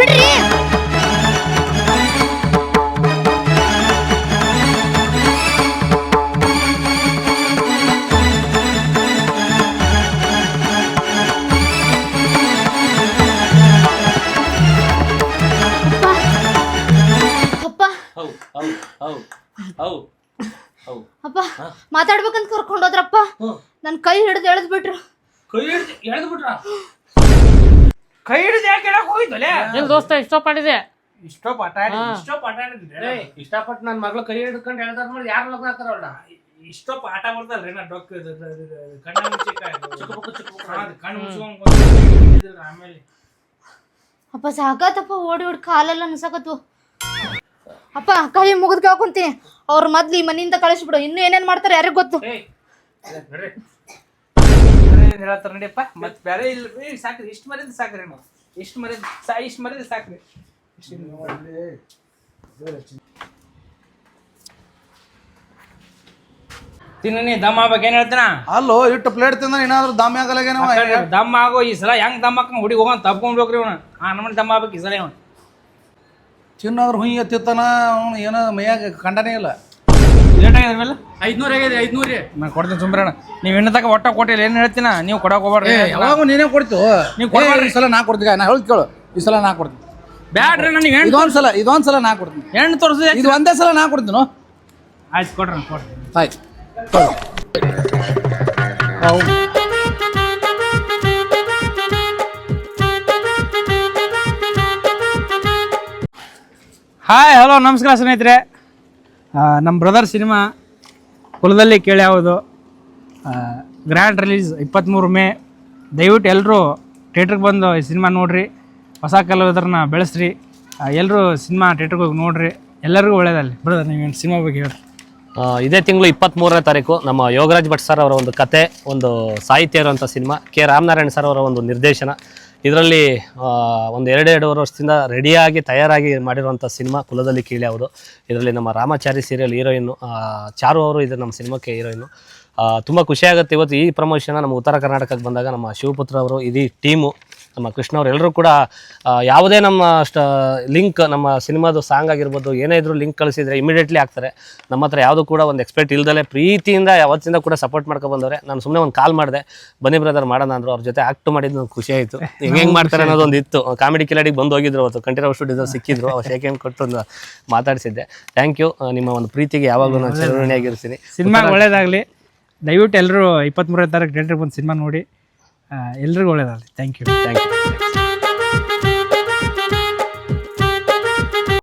ಬಿಡ್ರಿ. ಮಾತಾಡ್ಬೇಕಂತ ಕರ್ಕೊಂಡೋದ್ರಪ್ಪ ನನ್ ಕೈ ಹಿಡಿದು ಎಳೆದ್ ಬಿಟ್ರು. ಕೈ ಎಳ್ದು ಬಿಟ್ರ? ಕೈ ಹಿಡಿದು ಯಾಕೆ ಹೇಳಕ್ ಹೋಗಿದ್ದಲೆ? ನಿಮ್ ದೋಸ್ತ ಇಷ್ಟಪಟ್ಟಿದೆ ಇಷ್ಟೋ ಪಾಠ ಇಷ್ಟೋ ಪಾಠ ಆಡಿದ್ರೆ ಇಷ್ಟಪಟ್ಟು ನನ್ನ ಮಗಳು ಕೈ ಹಿಡ್ಕೊಂಡು ಹೇಳ್ದಾರ ನೋಡಿ ಯಾರು ಲಗ್ನ ಆಗ್ತಾರಲ್ಲ ಇಷ್ಟೋ ಪಾಠ ಬರ್ತಲ್ರಿ ನಾ ಡೊಕ್ಕ ಕಣ್ಣು ಇದು- ಚಿಕ್ಕ ಕಣ್ಣ ಕಣ್ಣು ಮುಚ್ಕೊಂಡ್ ಆಮೇಲೆ. ಅಪ್ಪ ಸಾಕಾತಪ್ಪ ಓಡಿ ಓಡಿ ಕಾಲೆಲ್ಲ ಅನ್ಸಕತ್ತು ಅಪ್ಪ ಕೈ ಮುಗಿದ್ ಕೇಳ್ಕೊಂತೀನಿ ಅವ್ರ ಮೊದ್ಲು ಈ ಮನೆಯಿಂದ ಕಳಿಸ್ಬಿಡು. ಇನ್ನು ಏನೇನ್ ಮಾಡ್ತಾರೆ ಯಾರಿಗ್ ಗೊತ್ತು? ಏನ್ ಹೇಳತ್ತಾರ ನಡಿಯಪ್ಪ ಮತ್ ಬೇರೆ ಇಲ್ಲ ಸಾಕ್ರಿ. ಇಷ್ಟ ಮರಿದ್ ಸಾಕ್ರಿ ನಾವು. ಇಷ್ಟ ಮರಿದ್ ಸಾ ಇಷ್ಟ ಮರಿದ್ ಸಾಕ್ರಿ. ತಿನ್ನ ನೀ ದಮ್ ಆಗ್ಬೇಕು. ಏನ್ ಹೇಳ್ತೀನ? ಅಲ್ಲೋ ಇಟ್ಟು ಪ್ಲೇಟ್ ತಿಂದ್ರೆ ಏನಾದ್ರು ದಮ್ ಆಗಲಾಗೇನವ ದಮ್ ಆಗೋ ಈ ಸಲ ಹೆಂಗ್ ದಮ್ ಹಾಕೊಂಡ್ ಹುಡುಗಿ ಹೋಗೋಣ ತಪ್ಕೊಂಡ್ಬೇಕ್ರಿ ಇವನು. ಆ ನಮ್ಮ ದಮ್ ಆಗ್ಬೇಕು ಈ ಸಲ ಇವನು. ಚಿನ್ನಾದ್ರು ಹುಯಿ ಎತ್ತಿತ್ತಾನ ಅವ್ನು ಏನೋ ಮೈಯಾಗ ಕಂಡನೇ ಇಲ್ಲ. ಲೇಟ್ ಮೇಲೆ ಐದ್ನೂರ ಆಗಿದೆ ಐದ್ನೂರಿ. ನಾನು ಕೊಡ್ತೀನಿ ಸುಮ್ರಣ ನೀವು ಇನ್ನ ತಕ ಒಟ್ಟ ಕೊಟ್ಟಿಲ್ಲ ಏನು ಹೇಳ್ತೀನ? ನೀವು ಕೊಡಕ್ ಹೋಗ್ಬೇಡ್ರಿ ಯಾವಾಗ ನೀನೇ ಕೊಡ್ತೀವೋ ನೀವು ಏ, ಈ ಸಲ ನಾ ಕೊಡ್ತೀನಿ. ನಾ ಹೇಳಿ ಕೇಳು. ಈ ಸಲ ನಾ ಕೊಡ್ತೀನಿ. ಬ್ಯಾಡ್ರಿ ನನಗೆ ಹೆಣ್ಣು ಇದೊಂದ್ ಸಲ ಇದೊಂದ್ ಸಲ ನಾ ಕೊಡ್ತೀನಿ. ಹೆಣ್ಣು ತೋರಿಸಿ ಇದು ಒಂದೇ ಸಲ ನಾ ಕೊಡ್ತೀನೋ ಆಯ್ತು ಕೊಡ್ರಿ ಕೊಡ್ರಿ ಆಯ್ತು. ಹಾಯ್ ಹಲೋ ನಮಸ್ಕಾರ ಸ್ನೇಹಿತರೆ. ನಮ್ಮ ಬ್ರದರ್ ಸಿನಿಮಾ ಕುಲದಲ್ಲಿ ಕೇಳಿ ಯಾವುದು? ಗ್ರ್ಯಾಂಡ್ ರಿಲೀಸ್ ಇಪ್ಪತ್ತ್ಮೂರು ಮೇ. ದಯವಿಟ್ಟು ಎಲ್ಲರೂ ಥಿಯೇಟ್ರಿಗೆ ಬಂದು ಈ ಸಿನಿಮಾ ನೋಡಿರಿ. ಹೊಸ ಕಲಾವಿದರನ್ನ ಬೆಳೆಸ್ರಿ. ಎಲ್ಲರೂ ಸಿನಿಮಾ ಥಿಯೇಟ್ರಿಗೆ ಹೋಗಿ ನೋಡಿರಿ. ಎಲ್ಲರಿಗೂ ಒಳ್ಳೇದಲ್ಲಿ ಬ್ರದರ್ ನೀವು ಸಿನಿಮಾ ಬಗ್ಗೆ ಹೇಳಿ ಇದೇ ತಿಂಗಳು ಇಪ್ಪತ್ತ್ಮೂರನೇ ತಾರೀಕು ನಮ್ಮ ಯೋಗರಾಜ್ ಭಟ್ ಸರ್ ಅವರ ಒಂದು ಕತೆ, ಒಂದು ಸಾಹಿತ್ಯ ಇರುವಂಥ ಸಿನಿಮಾ ಕೆ. ರಾಮನಾರಾಯಣ್ ಸರ್ ಅವರ ಒಂದು ನಿರ್ದೇಶನ. ಇದರಲ್ಲಿ ಒಂದು ಎರಡು ವರ್ಷದಿಂದ ರೆಡಿಯಾಗಿ ತಯಾರಾಗಿ ಮಾಡಿರುವಂಥ ಸಿನಿಮಾ ಕುಲದಲ್ಲಿ ಕೀಳಿ ಅವರು. ಇದರಲ್ಲಿ ನಮ್ಮ ರಾಮಾಚಾರಿ ಸೀರಿಯಲ್ ಹೀರೋಯಿನ್ನು ಚಾರು ಅವರು ಇದು ನಮ್ಮ ಸಿನಿಮಾಕ್ಕೆ ಹೀರೋಯಿನ್ನು ತುಂಬ ಖುಷಿಯಾಗುತ್ತೆ ಇವತ್ತು ಈ ಪ್ರಮೋಷನ್ ನಮ್ಮ ಉತ್ತರ ಕರ್ನಾಟಕಕ್ಕೆ ಬಂದಾಗ ನಮ್ಮ ಶಿವಪುತ್ರ ಅವರು, ಇಡೀ ಟೀಮು ನಮ್ಮ ಕೃಷ್ಣ ಅವ್ರು ಎಲ್ಲರೂ ಕೂಡ ಯಾವುದೇ ನಮ್ಮ ಸ್ಟ ಲಿಂಕ್ ನಮ್ಮ ಸಿನಿಮಾದು ಸಾಂಗ್ ಆಗಿರ್ಬೋದು ಏನೇ ಇದ್ರೂ ಲಿಂಕ್ ಕಳಿಸಿದ್ರೆ ಇಮಿಡಿಯೇಟ್ಲಿ ಆಗ್ತಾರೆ ನಮ್ಮ ಹತ್ರ ಯಾವುದು ಕೂಡ ಒಂದು ಎಕ್ಸ್ಪೆಕ್ಟ್ ಇಲ್ದಲೆ ಪ್ರೀತಿಯಿಂದ ಯಾವತ್ತಿಂದ ಕೂಡ ಸಪೋರ್ಟ್ ಮಾಡ್ಕೊಂಡು ಬಂದವ್ರೆ. ನಾನು ಸುಮ್ಮನೆ ಒಂದು ಕಾಲ್ ಮಾಡಿದೆ ಬನ್ನಿ ಬ್ರದರ್ ಮಾಡೋಣ ಅಂದ್ರು. ಅವ್ರ ಜೊತೆ ಆಕ್ಟ್ ಮಾಡಿದ್ದು ನಂಗೆ ಖುಷಿ ಆಯಿತು. ಹೆಂಗೆ ಹೆಂಗೆ ಮಾಡ್ತಾರೆ ಅನ್ನೋದು ಒಂದು ಇತ್ತು. ಕಾಮಿಡಿ ಕಿಲಾಡಿಗೆ ಬಂದು ಹೋಗಿದ್ರು ಅವತ್ತು. ಕಂಠೀರವ ಸ್ಟುಡಿಯೋ ಸಿಕ್ಕಿದ್ರು. ಅವ್ರು ಶೇಕ್ ಹ್ಯಾಂಡ್ ಕೊಟ್ಟು ಒಂದು ಮಾತಾಡಿಸಿದ್ದೆ. ಥ್ಯಾಂಕ್ ಯು ನಿಮ್ಮ ಒಂದು ಪ್ರೀತಿಗೆ ಯಾವಾಗಲೂ ನಾನು ಚಿರಋಣಿಯಾಗಿರ್ತೀನಿ ಸಿನಿಮಾ ಒಳ್ಳೇದಾಗಲಿ. ದಯವಿಟ್ಟು ಎಲ್ಲರೂ ಇಪ್ಪತ್ತ್ಮೂರನೇ ತಾರೀಕು ಡೇಟ್ರಿಗೆ ಬಂದು ಸಿನಿಮಾ ನೋಡಿ. ಎಲ್ರಿಗೂ ಒಳ್ಳೇದಾಗಲಿ. Thank you thank you